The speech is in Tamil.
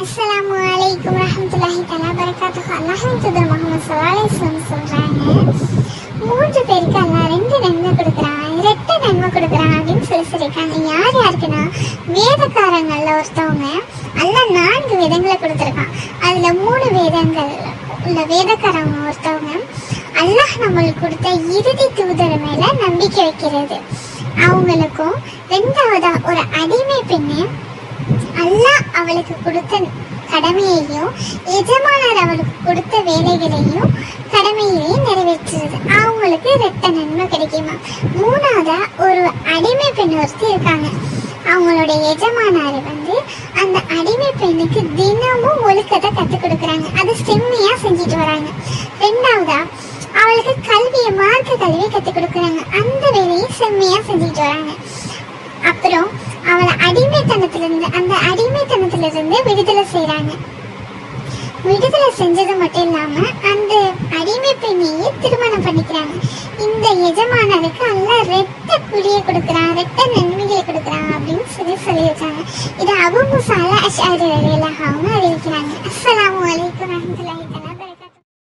அஸ்ஸலாமு வலைக்கம் ரஹமத்துல்லாஹி தலா பரக்காத்துஹு அல்லாஹ்வின் தூதர் முகமது ஸல்லல்லாஹு அலைஹி சொல்றாங்க. மூன்று பேருக்கு அல்லாஹ் ரெண்டு நன்மை கொடுக்குறான் இரட்டை நன்மை கொடுக்குறான் அப்படின்னு சொல்லி சொல்லியிருக்காங்க. யார் யாருக்குன்னா வேதக்காரங்கள்ல ஒருத்தவங்க அல்லாஹ் நான்கு வேதங்களை கொடுத்துருக்கான். அதுல மூணு வேதங்கள் உள்ள வேதக்காரங்க ஒருத்தவங்க அல்லாஹ் நம்மளுக்கு கொடுத்த இறுதி தூதர் மேல நம்பிக்கை வைக்கிறது. அவங்களுக்கும் ரெண்டாவதா ஒரு அடிமை பெண்ணு அல்லாஹ் அவளுக்கு கொடுத்த கடமையையும் எஜமானர் அவளுக்கு கொடுத்த வேலைகளையும் கடமையையும் நிறைவேற்றுறது அவங்களுக்கு ரெட்ட நன்மை கிடைக்குமா? மூணாவதா ஒரு அடிமை பெண் ஒருத்தி இருக்காங்க. அவங்களோட எஜமானார் வந்து அந்த அடிமை பெண்ணுக்கு தினமும் ஒழுக்கத்தை கற்றுக் கொடுக்குறாங்க. அதை செம்மையா செஞ்சுட்டு வராங்க. ரெண்டாவதா அவளுக்கு கல்வியை மார்க்க கல்வியை கற்றுக் கொடுக்குறாங்க. அந்த வேலையை செம்மையா செஞ்சுட்டு வராங்க. அப்புறம் அவ இருந்து விடுதலை செய்யறாங்க விடுதலை செஞ்சது மட்டும் இல்லாம அந்த அடிமை பெண்ணையே திருமணம் பண்ணிக்கிறாங்க. இந்த எஜமானருக்கு அல்ல ரெட்ட குடியை கொடுக்குறான் ரெட்ட நன்மைகளை கொடுக்குறான் அப்படின்னு சொல்லி சொல்லியிருக்காங்க இது அபு முசால அஷாரி அவங்க அறிவிக்கிறாங்க. அஸ்லாம் வலைக்கம் வரஹ்மத்துல்லாஹி தஆலா